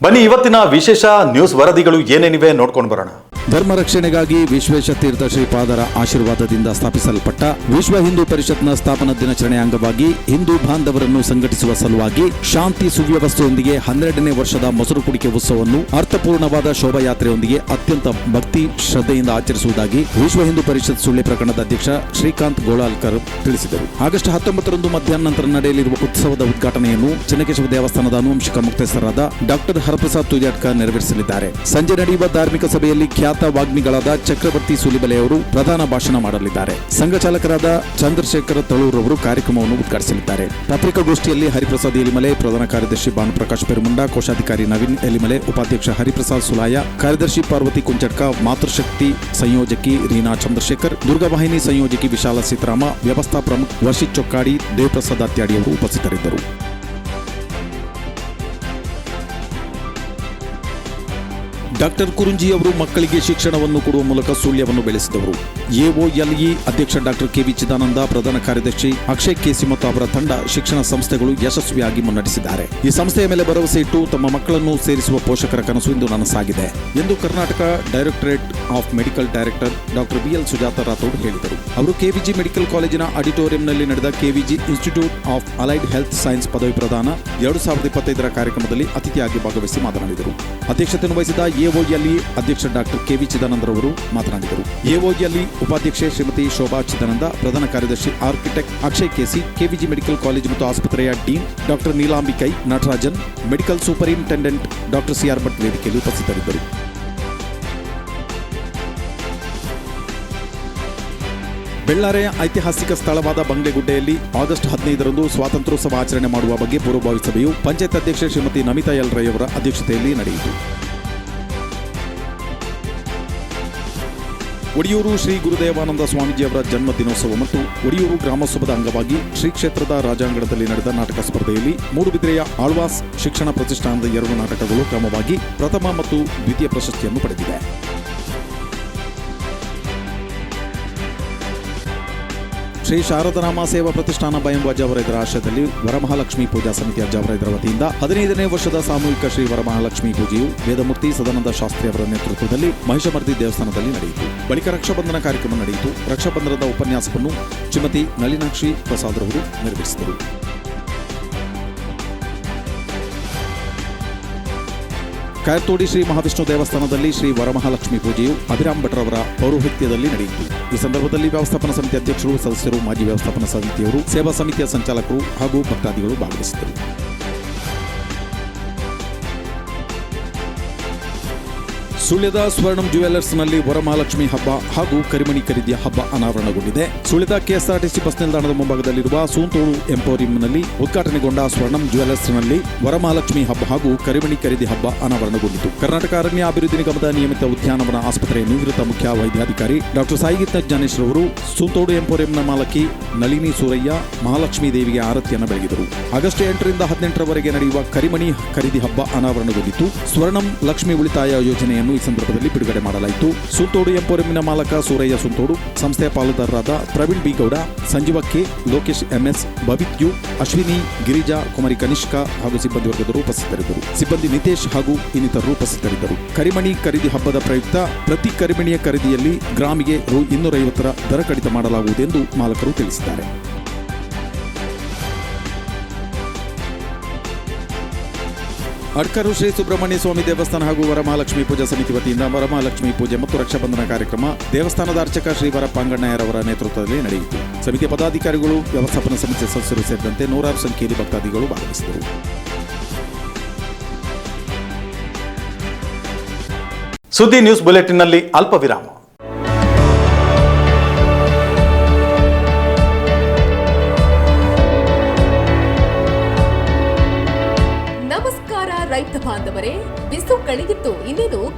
ಬನ್ನಿ ಇವತ್ತಿನ ವಿಶೇಷ ನ್ಯೂಸ್ ವರದಿಗಳು ಏನೇನಿವೆ ನೋಡ್ಕೊಂಡು ಬರೋಣ. ಧರ್ಮ ರಕ್ಷಣೆಗಾಗಿ ವಿಶ್ವೇಶ ತೀರ್ಥ ಶ್ರೀಪಾದರ ಆಶೀರ್ವಾದದಿಂದ ಸ್ಥಾಪಿಸಲ್ಪಟ್ಟ ವಿಶ್ವ ಹಿಂದೂ ಪರಿಷತ್ನ ಸ್ಥಾಪನಾ ದಿನಾಚರಣೆ ಅಂಗವಾಗಿ ಹಿಂದೂ ಬಾಂಧವರನ್ನು ಸಂಘಟಿಸುವ ಸಲುವಾಗಿ ಶಾಂತಿ ಸುವ್ಯವಸ್ಥೆಯೊಂದಿಗೆ ಹನ್ನೆರಡನೇ ವರ್ಷದ ಮೊಸರು ಕುಡಿಕೆ ಉತ್ಸವವನ್ನು ಅರ್ಥಪೂರ್ಣವಾದ ಶೋಭಾಯಾತ್ರೆಯೊಂದಿಗೆ ಅತ್ಯಂತ ಭಕ್ತಿ ಶ್ರದ್ಧೆಯಿಂದ ಆಚರಿಸುವುದಾಗಿ ವಿಶ್ವ ಹಿಂದೂ ಪರಿಷತ್ ಸುಳ್ಳೆ ಪ್ರಕರಣದ ಅಧ್ಯಕ್ಷ ಶ್ರೀಕಾಂತ್ ಗೋಳಾಲ್ಕರ್ ತಿಳಿಸಿದರು. ಆಗಸ್ಟ್ ಹತ್ತೊಂಬತ್ತರಂದು ಮಧ್ಯಾಹ್ನ ನಂತರ ನಡೆಯಲಿರುವ ಉತ್ಸವದ ಉದ್ಘಾಟನೆಯನ್ನು ಚೆನ್ನಕೇಶವ ದೇವಸ್ಥಾನದ ಅನುವಂಶಿಕ ಮುಕ್ತೇಸರಾದ ಡಾಕ್ಟರ್ ಹರಪ್ರಸಾದ್ ತುಜಾಟ್ಕರ್ ನೆರವೇರಿಸಲಿದ್ದಾರೆ. ಸಂಜೆ ನಡೆಯುವ ಧಾರ್ಮಿಕ ಸಭೆಯಲ್ಲಿ ಖ್ಯಾತ ವಾಗ್ಮಿಗಳಾದ ಚಕ್ರವರ್ತಿ ಸುಲಿಬಲೆ ಅವರು ಪ್ರಧಾನ ಭಾಷಣ ಮಾಡಲಿದ್ದಾರೆ. ಸಂಘ ಚಾಲಕರಾದ ಚಂದ್ರಶೇಖರ ತಳೂರ್ ಅವರು ಕಾರ್ಯಕ್ರಮವನ್ನು ಉದ್ಘಾಟಿಸಲಿದ್ದಾರೆ. ಪತ್ರಿಕಾಗೋಷ್ಠಿಯಲ್ಲಿ ಹರಿಪ್ರಸಾದ್ ಎಲಿಮಲೆ, ಪ್ರಧಾನ ಕಾರ್ಯದರ್ಶಿ ಭಾನುಪ್ರಕಾಶ್ ಪೆರುಮುಂಡ, ಕೋಶಾಧಿಕಾರಿ ನವೀನ್ ಎಲಿಮಲೆ, ಉಪಾಧ್ಯಕ್ಷ ಹರಿಪ್ರಸಾದ್ ಸುಲಾಯ, ಕಾರ್ಯದರ್ಶಿ ಪಾರ್ವತಿ ಕುಂಚಟ್ಕ, ಮಾತೃಶಕ್ತಿ ಸಂಯೋಜಕಿ ರೀನಾ ಚಂದ್ರಶೇಖರ್, ದುರ್ಗವಾಹಿನಿ ಸಂಯೋಜಕಿ ವಿಶಾಲ ಸೀತಾರಾಮ ವ್ಯವಸ್ಥಾ ಪ್ರಮುಖ ವರ್ಷಿತ್ ಚೊಕ್ಕಾಡಿ, ದೇವಪ್ರಸಾದ್ ಅತ್ಯಾಡಿ ಅವರು ಉಪಸ್ಥಿತರಿದ್ದರು. ಡಾಕ್ಟರ್ ಕುರುಂಜಿ ಅವರು ಮಕ್ಕಳಿಗೆ ಶಿಕ್ಷಣವನ್ನು ಕೊಡುವ ಮೂಲಕ ಸುಳ್ಯವನ್ನು ಬೆಳೆಸಿದವರು. ಎಒಎಲ್ಇ ಅಧ್ಯಕ್ಷ ಡಾಕ್ಟರ್ ಕೆವಿ ಚಿದಾನಂದ, ಪ್ರಧಾನ ಕಾರ್ಯದರ್ಶಿ ಅಕ್ಷಯ್ ಕೆಸಿ ಮತ್ತು ಅವರ ತಂಡ ಶಿಕ್ಷಣ ಸಂಸ್ಥೆಗಳು ಯಶಸ್ವಿಯಾಗಿ ಮುನ್ನಡೆಸಿದ್ದಾರೆ. ಈ ಸಂಸ್ಥೆಯ ಮೇಲೆ ಭರವಸೆ ಇಟ್ಟು ತಮ್ಮ ಮಕ್ಕಳನ್ನು ಸೇರಿಸುವ ಪೋಷಕರ ಕನಸು ಇಂದು ನನಸಾಗಿದೆ ಎಂದು Karnataka directorate of medical director doctor BL Sujatha Rathod ಹೇಳಿದರು. ಅವರು ಕೆವಿಜಿ ಮೆಡಿಕಲ್ ಕಾಲೇಜಿನ ಆಡಿಟೋರಿಯಂನಲ್ಲಿ ನಡೆದ KVG institute of allied health science ಪದವಿ ಪ್ರದಾನ ಎರಡು ಸಾವಿರದ ಇಪ್ಪತ್ತೈದರ ಕಾರ್ಯಕ್ರಮದಲ್ಲಿ ಅತಿಥಿಯಾಗಿ ಭಾಗವಹಿಸಿ ಮಾತನಾಡಿದರು. ಅಧ್ಯಕ್ಷತೆಯನ್ನು ವಹಿಸಿದ ಎಒಎಲ್ಇ ಅಧ್ಯಕ್ಷ ಡಾಕ್ಟರ್ ಕೆವಿ ಚಿದಾನಂದರವರು ಮಾತನಾಡಿದರು. ಎಒಎಲ್ಇ ಉಪಾಧ್ಯಕ್ಷೆ ಶ್ರೀಮತಿ ಶೋಭಾ ಚಿದಾನಂದ, ಪ್ರಧಾನ ಕಾರ್ಯದರ್ಶಿ architect Akshay KC KVG medical college ಮತ್ತು ಆಸ್ಪತ್ರೆಯ dean doctor Neelambikai Natarajan, medical superintendent doctor CR Bhat ವೇದಿಕೆಯಲ್ಲಿ ಉಪಸ್ಥಿತರಿದ್ದರು. ಬೆಳ್ಳಾರೆಯ ಐತಿಹಾಸಿಕ ಸ್ಥಳವಾದ ಬಂಗ್ಲೆಗುಡ್ಡೆಯಲ್ಲಿ ಆಗಸ್ಟ್ ಹದಿನೈದರಂದು ಸ್ವಾತಂತ್ರ್ಯೋತ್ಸವ ಆಚರಣೆ ಮಾಡುವ ಬಗ್ಗೆ ಪೂರ್ವಭಾವಿ ಸಭೆಯು ಪಂಚಾಯತ್ ಅಧ್ಯಕ್ಷೆ ಶ್ರೀಮತಿ ನಮಿತಾ ಎಲ್ ರೈ ಅವರ ಅಧ್ಯಕ್ಷತೆಯಲ್ಲಿ ನಡೆಯಿತು. ಒಡಿಯೂರು ಶ್ರೀ ಗುರುದೇವಾನಂದ ಸ್ವಾಮೀಜಿಯವರ ಜನ್ಮ ದಿನೋತ್ಸವ ಮತ್ತು ಒಡಿಯೂರು ಗ್ರಾಮೋತ್ಸವದ ಅಂಗವಾಗಿ ಶ್ರೀ ಕ್ಷೇತ್ರದ ರಾಜಾಂಗಣದಲ್ಲಿ ನಡೆದ ನಾಟಕ ಸ್ಪರ್ಧೆಯಲ್ಲಿ ಮೂಡುಬಿದ್ರೆಯ ಆಳ್ವಾಸ್ ಶಿಕ್ಷಣ ಪ್ರತಿಷ್ಠಾನದ ಎರಡು ನಾಟಕಗಳು ಕ್ರಮವಾಗಿ ಪ್ರಥಮ ಮತ್ತು ದ್ವಿತೀಯ ಪ್ರಶಸ್ತಿಯನ್ನು ಪಡೆದಿವೆ. ಶ್ರೀ ಶಾರದನಾಮ ಸೇವಾ ಪ್ರತಿಷ್ಠಾನ ಬಯಂಬ ಅವರ ಆಶ್ರಯದಲ್ಲಿ ವರಮಹಾಲಕ್ಷ್ಮಿ ಪೂಜಾ ಸಮಿತಿಯ ಜಾವರೈದರ ವತಿಯಿಂದ ಹದಿನೈದನೇ ವರ್ಷದ ಸಾಮೂಹಿಕ ಶ್ರೀ ವರಮಹಾಲಕ್ಷ್ಮಿ ಪೂಜೆಯು ವೇದಮೂರ್ತಿ ಸದಾನಂದ ಶಾಸ್ತ್ರಿ ಅವರ ನೇತೃತ್ವದಲ್ಲಿ ಮಹಿಷಮರ್ದಿ ದೇವಸ್ಥಾನದಲ್ಲಿ ನಡೆಯಿತು. ಬಳಿಕ ರಕ್ಷಾಬಂಧನ ಕಾರ್ಯಕ್ರಮ ನಡೆಯಿತು. ರಕ್ಷಾಬಂಧನದ ಉಪನ್ಯಾಸವನ್ನು ಶ್ರೀಮತಿ ನಳಿನಾಕ್ಷಿ ಪ್ರಸಾದ್ ಅವರು ನೆರವೇರಿಸಿದರು ಕಾಯತೋಡಿ ಶ್ರೀ ಮಹಾವಿಷ್ಣು ದೇವಸ್ಥಾನದಲ್ಲಿ ಶ್ರೀ ವರಮಹಾಲಕ್ಷ್ಮಿ ಪೂಜೆಯು ಅಭಿರಾಮ್ ಭಟ್ರವರ ಪೌರೋಹಿತ್ಯದಲ್ಲಿ ನಡೆಯಿತು. ಈ ಸಂದರ್ಭದಲ್ಲಿ ವ್ಯವಸ್ಥಾಪನಾ ಸಮಿತಿ ಅಧ್ಯಕ್ಷರು, ಸದಸ್ಯರು, ಮಾಜಿ ವ್ಯವಸ್ಥಾಪನಾ ಸಮಿತಿಯವರು, ಸೇವಾ ಸಮಿತಿಯ ಸಂಚಾಲಕರು ಹಾಗೂ ಭಕ್ತಾದಿಗಳು ಭಾಗವಹಿಸಿದ್ದರು. ಸುಳ್ಯದ ಸ್ವರ್ಣಂ ಜುವೆಲ್ಲರ್ಸ್ನಲ್ಲಿ ವರಮಹಾಲಕ್ಷ್ಮಿ ಹಬ್ಬ ಹಾಗೂ ಕರಿಮಣಿ ಖರೀದಿಯ ಹಬ್ಬ ಅನಾವರಣಗೊಂಡಿದೆ. ಸುಳ್ಯದ ಕೆಎಸ್ಆರ್ಟಿಸಿ ಬಸ್ ನಿಲ್ದಾಣದ ಮುಂಭಾಗದಲ್ಲಿರುವ ಸೂಂತೋಳು ಎಂಪೋರಿಯಂನಲ್ಲಿ ಉದ್ಘಾಟನೆಗೊಂಡ ಸ್ವರ್ಣಂ ಜುವೆಲರ್ಸ್ನಲ್ಲಿ ವರಮಹಾಲಕ್ಷ್ಮಿ ಹಬ್ಬ ಹಾಗೂ ಕರಿಮಣಿ ಖರೀದಿ ಹಬ್ಬ ಅನಾವರಣಗೊಂಡಿತು. ಕರ್ನಾಟಕ ಅರಣ್ಯ ಅಭಿವೃದ್ಧಿ ನಿಗಮದ ನಿಯಮಿತ ಉದ್ಯಾನವನ ಆಸ್ಪತ್ರೆಯ ನಿವೃತ್ತ ಮುಖ್ಯ ವೈದ್ಯಾಧಿಕಾರಿ ಡಾಕ್ಟರ್ ಸಾಯಿಗೀತ ಜ್ಞಾನೇಶ್ವರ ಅವರು ಸೂಂತೋಡು ಎಂಪೋರಿಯಂನ ಮಾಲಕಿ ನಳಿನಿ ಸೂರಯ್ಯ ಮಹಾಲಕ್ಷ್ಮೀ ದೇವಿಗೆ ಆರತಿಯನ್ನು ಬೆಳಗಿದರು. ಆಗಸ್ಟ್ ಎಂಟರಿಂದ ಹದಿನೆಂಟರವರೆಗೆ ನಡೆಯುವ ಕರಿಮಣಿ ಖರೀದಿ ಹಬ್ಬ ಅನಾವರಣಗೊಂಡಿತು ಸ್ವರ್ಣಂ ಲಕ್ಷ್ಮಿ ಉಳಿತಾಯ ಯೋಜನೆಯನ್ನು ಈ ಸಂದರ್ಭದಲ್ಲಿ ಬಿಡುಗಡೆ ಮಾಡಲಾಯಿತು. ಸುಂತೋಡು ಎಂಪೋರಿಮಿನ ಮಾಲಕ ಸೂರಯ್ಯ ಸುಂತೋಡು ಸಂಸ್ಥೆಯ ಪಾಲುದಾರರಾದ Praveen B Gowda Sanjeeva K, Lokesh MS Babith U, Ashwini, Girija, Kumari Kanishka ಹಾಗೂ ಸಿಬ್ಬಂದಿ ವರ್ಗದವರು ಉಪಸ್ಥಿತರಿದ್ದರು. ಸಿಬ್ಬಂದಿ ನಿತೇಶ್ ಹಾಗೂ ಇನ್ನಿತರರು ಉಪಸ್ಥಿತರಿದ್ದರು. ಕರಿಮಣಿ ಖರೀದಿ ಹಬ್ಬದ ಪ್ರಯುಕ್ತ ಪ್ರತಿ ಕರಿಮಣಿಯ ಖರೀದಿಯಲ್ಲಿ ಗ್ರಾಮಿಗೆ ರು ಇನ್ನೂರೈವತ್ತರ ದರ ಕಡಿತ ಮಾಡಲಾಗುವುದೆಂದು ಮಾಲಕರು ತಿಳಿಸಿದ್ದಾರೆ ಅಡ್ಕರು ಶ್ರೀ ಸುಬ್ರಹ್ಮಣ್ಯ ಸ್ವಾಮಿ ದೇವಸ್ಥಾನ ಹಾಗೂ ವರಮಹಾಲಕ್ಷ್ಮಿ ಪೂಜಾ ಸಮಿತಿ ವತಿಯಿಂದ ವರಮಹಾಲಕ್ಷ್ಮಿ ಪೂಜೆ ಮತ್ತು ರಕ್ಷಾಬಂಧನ ಕಾರ್ಯಕ್ರಮ ದೇವಸ್ಥಾನದ ಅರ್ಚಕ ಶ್ರೀ ವರ ಪಾಂಗಣ್ಣಯ್ಯರವರ ನೇತೃತ್ವದಲ್ಲಿ ನಡೆಯಿತು. ಸಮಿತಿಯ ಪದಾಧಿಕಾರಿಗಳು ವ್ಯವಸ್ಥಾಪನಾ ಸಮಿತಿಯ ಸದಸ್ಯರು ಸೇರಿದಂತೆ ನೂರಾರು ಸಂಖ್ಯೆಯಲ್ಲಿ ಭಕ್ತಾದಿಗಳು ಭಾಗವಹಿಸಿದರು. ಸುದ್ದಿ ನ್ಯೂಸ್ ಬುಲೆಟಿನ್ನಲ್ಲಿ ಅಲ್ಪ ವಿರಾಮ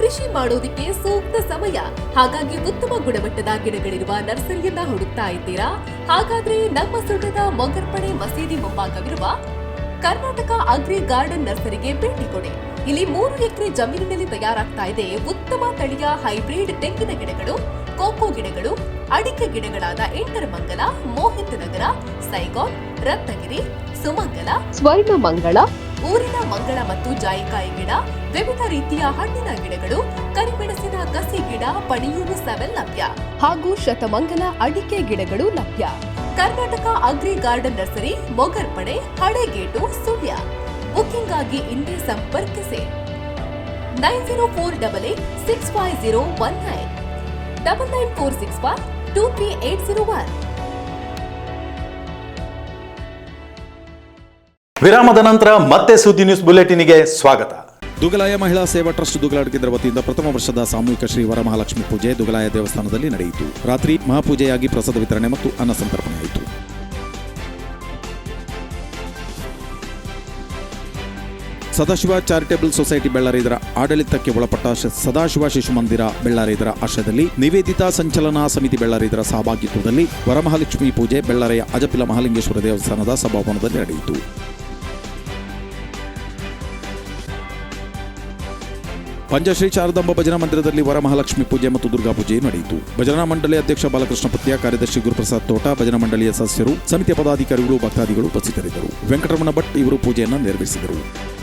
ಕೃಷಿ ಮಾಡೋದಿಕ್ಕೆ ಸೂಕ್ತ ಸಮಯ. ಹಾಗಾಗಿ ಉತ್ತಮ ಗುಣಮಟ್ಟದ ಗಿಡಗಳಿರುವ ನರ್ಸರಿಯನ್ನ ಹುಡುಕ್ತಾ ಇದ್ದೀರಾ? ಹಾಗಾದ್ರೆ ನಮ್ಮ ಸುಳ್ಯದ ಮೊಗರ್ಪಣೆ ಮಸೀದಿ ಮುಂಭಾಗವಿರುವ ಕರ್ನಾಟಕ ಅಗ್ರಿ ಗಾರ್ಡನ್ ನರ್ಸರಿಗೆ ಭೇಟಿ ಕೊಡಿ. ಇಲ್ಲಿ ಮೂರು ಎಕರೆ ಜಮೀನಿನಲ್ಲಿ ತಯಾರಾಗ್ತಾ ಇದೆ ಉತ್ತಮ ತಳಿಯ ಹೈಬ್ರಿಡ್ ತೆಂಗಿನ ಗಿಡಗಳು ಕೋಕೋ ಗಿಡಗಳು ಅಡಿಕೆ ಗಿಡಗಳಾದ ಇಂಟರ್ಮಂಗಲ ಮೋಹಿತ್ ನಗರ ಸೈಗಾನ್ ರತ್ನಗಿರಿ ಸುಮಂಗಲ ಸ್ವರ್ಣ ಮಂಗಳ ಊರಿನ ಮಂಗಳ ಮತ್ತು ಜಾಯಿಕಾಯಿ ಗಿಡ ವಿವಿಧ ರೀತಿಯ ಹಣ್ಣಿನ ಗಿಡಗಳು, ಕರಿಮೆಣಸಿನ ಕಸಿ ಗಿಡ, ಪಣಿಯೂರು ಸೆವೆನ್ ಲಭ್ಯ ಹಾಗೂ ಶತಮಂಗಲ ಅಡಿಕೆ ಗಿಡಗಳು ಲಭ್ಯ. Karnataka agri garden nursery, Mogarpade, Halegate, Sullia. Booking ಆಗಿ ಇಂದೇ ಸಂಪರ್ಕಿಸಿ. Nine zero four double eight six five zero one nine. Double nine four six five two three eight zero one. ವಿರಾಮದ ನಂತರ ಮತ್ತೆ ಸುದ್ದಿ ನ್ಯೂಸ್ ಬುಲೆಟಿನ್ಗೆ ಸ್ವಾಗತ. ದುಗಲಾಯ ಮಹಿಳಾ ಸೇವಾ ಟ್ರಸ್ಟ್ ದುಗಲಾಡ್ ಕೇಂದ್ರ ವತಿಯಿಂದ ಪ್ರಥಮ ವರ್ಷದ ಸಾಮೂಹಿಕ ಶ್ರೀ ವರಮಹಾಲಕ್ಷ್ಮಿ ಪೂಜೆ ದುಗಲಾಯ ದೇವಸ್ಥಾನದಲ್ಲಿ ನಡೆಯಿತು. ರಾತ್ರಿ ಮಹಾಪೂಜೆಯಾಗಿ ಪ್ರಸಾದ ವಿತರಣೆ ಮತ್ತು ಅನ್ನ ಸಂತರ್ಪಣೆಯಾಯಿತು ಸದಾಶಿವ ಚಾರಿಟೇಬಲ್ ಸೊಸೈಟಿ ಬೆಳ್ಳಾರಿ ಇದರ ಆಡಳಿತಕ್ಕೆ ಒಳಪಟ್ಟ ಸದಾಶಿವ ಶಿಶು ಮಂದಿರ ಬೆಳ್ಳಾರಿ ಇದರ ಆಶ್ರಯದಲ್ಲಿ ನಿವೇದಿತಾ ಸಂಚಲನಾ ಸಮಿತಿ ಬೆಳ್ಳಾರಿ ಇದರ ಸಹಭಾಗಿತ್ವದಲ್ಲಿ ವರಮಹಾಲಕ್ಷ್ಮಿ ಪೂಜೆ ಬೆಳ್ಳಾರೆಯ ಅಜಪಿಲ ಮಹಾಲಿಂಗೇಶ್ವರ ದೇವಸ್ಥಾನದ ಸಭಾಭವನದಲ್ಲಿ ನಡೆಯಿತು. ಪಂಚಶ್ರೀ ಶಾರದಾಂಬ ಭಜನಾ ಮಂದಿರದಲ್ಲಿ ವರಮಹಾಲಕ್ಷ್ಮಿ ಪೂಜೆ ಮತ್ತು ದುರ್ಗಾ ಪೂಜೆ ನಡೆಯಿತು. ಭಜನಾ ಮಂಡಳಿ ಅಧ್ಯಕ್ಷ ಬಾಲಕೃಷ್ಣ ಪತ್ಯ, ಕಾರ್ಯದರ್ಶಿ ಗುರುಪ್ರಸಾದ್ ತೋಟ, ಭಜನಾ ಮಂಡಳಿಯ ಸದಸ್ಯರು ಸಮಿತಿಯ ಪದಾಧಿಕಾರಿಗಳು, ಭಕ್ತಾದಿಗಳು ಉಪಸ್ಥಿತರಿದ್ದರು. ವೆಂಕಟರಮಣ ಭಟ್ ಇವರು ಪೂಜೆಯನ್ನು ನೆರವೇರಿಸಿದರು.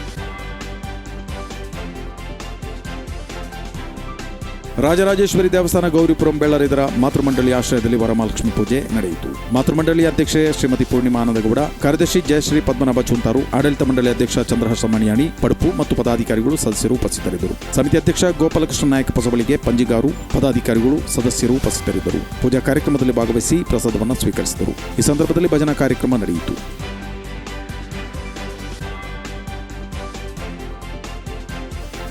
ರಾಜರಾಜೇಶ್ವರಿ ದೇವಸ್ಥಾನ ಗೌರಿಪುರಂ ಬೆಳ್ಳರಿದರ ಮಾತೃಮಂಡಳಿ ಆಶ್ರಯದಲ್ಲಿ ವರಮಹಾಲಕ್ಷ್ಮಿ ಪೂಜೆ ನಡೆಯಿತು. ಮಾತೃಮಂಡಳಿ ಅಧ್ಯಕ್ಷೆ ಶ್ರೀಮತಿ ಪೂರ್ಣಿಮಾ ಆನಂದಗೌಡ ಕಾರ್ಯದರ್ಶಿ ಜಯಶ್ರೀ ಪದ್ಮನಾಭ ಚುಂತಾರು, ಆಡಳಿತ ಮಂಡಳಿ ಅಧ್ಯಕ್ಷ ಚಂದ್ರಹರ್ಷ ಮಣಿಯಾಣಿ, ಪಡುಪು ಮತ್ತು ಪದಾಧಿಕಾರಿಗಳು ಸದಸ್ಯರು ಉಪಸ್ಥಿತರಿದ್ದರು. ಸಮಿತಿ ಅಧ್ಯಕ್ಷ ಗೋಪಾಲಕೃಷ್ಣ ನಾಯಕ ಪಸಬಳಿಗೆ ಪಂಜಿಗಾರು, ಪದಾಧಿಕಾರಿಗಳು ಸದಸ್ಯರು ಉಪಸ್ಥಿತರಿದ್ದರು. ಪೂಜಾ ಕಾರ್ಯಕ್ರಮದಲ್ಲಿ ಭಾಗವಹಿಸಿ ಪ್ರಸಾದವನ್ನು ಸ್ವೀಕರಿಸಿದರು. ಈ ಸಂದರ್ಭದಲ್ಲಿ ಭಜನಾ ಕಾರ್ಯಕ್ರಮ ನಡೆಯಿತು.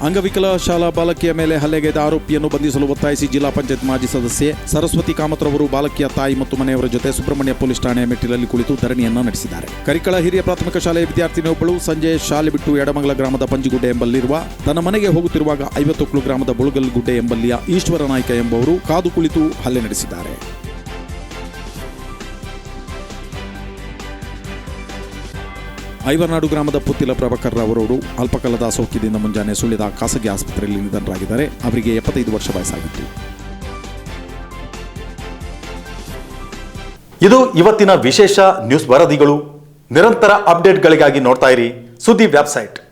ಅಂಗವಿಕಲ ಶಾಲಾ ಬಾಲಕಿಯ ಮೇಲೆ ಹಲ್ಲೆಗೈದ ಆರೋಪಿಯನ್ನು ಬಂಧಿಸಲು ಒತ್ತಾಯಿಸಿ ಜಿಲ್ಲಾ ಪಂಚಾಯತ್ ಮಾಜಿ ಸದಸ್ಯೆ ಸರಸ್ವತಿ ಕಾಮತ್ ರವರು ಬಾಲಕಿಯ ತಾಯಿ ಮತ್ತು ಮನೆಯವರ ಜೊತೆ ಸುಬ್ರಹ್ಮಣ್ಯ ಪೊಲೀಸ್ ಠಾಣೆಯ ಮೆಟ್ಟಿಲಲ್ಲಿ ಕುಳಿತು ಧರಣಿಯನ್ನು ನಡೆಸಿದ್ದಾರೆ. ಕರಿಕಳ ಹಿರಿಯ ಪ್ರಾಥಮಿಕ ಶಾಲೆಯ ವಿದ್ಯಾರ್ಥಿನಿಯೊಬ್ಬಳು ಸಂಜೆ ಶಾಲೆ ಬಿಟ್ಟು ಎಡಮಂಗಲ ಗ್ರಾಮದ ಪಂಜಿಗುಡ್ಡೆ ಎಂಬಲ್ಲಿರುವ ತನ್ನ ಮನೆಗೆ ಹೋಗುತ್ತಿರುವಾಗ ಐವತ್ತೊಕ್ಲು ಗ್ರಾಮದ ಬುಳುಗಲ್ಗುಡ್ಡೆ ಎಂಬಲ್ಲಿಯ ಈಶ್ವರ ನಾಯ್ಕ ಎಂಬವರು ಕಾದು ಕುಳಿತು ಹಲ್ಲೆ ನಡೆಸಿದ್ದಾರೆ. ಐವರ್ನಾಡು ಗ್ರಾಮದ ಪುತ್ತಿಲ ಪ್ರಭಾಕರ್ ರವರು ಅಲ್ಪಕಾಲದ ಸೋಂಕಿನಿಂದ ಮುಂಜಾನೆ ಸುಳಿದ ಖಾಸಗಿ ಆಸ್ಪತ್ರೆಯಲ್ಲಿ ನಿಧನರಾಗಿದ್ದಾರೆ. ಅವರಿಗೆ ಎಪ್ಪತ್ತೈದು ವರ್ಷ ವಯಸ್ಸಾಗಿತ್ತು. ಇದು ಇವತ್ತಿನ ವಿಶೇಷ ನ್ಯೂಸ್ ವರದಿಗಳು. ನಿರಂತರ ಅಪ್ಡೇಟ್ಗಳಿಗಾಗಿ ನೋಡ್ತಾ ಇರಿ ಸುದ್ದಿ ವೆಬ್ಸೈಟ್.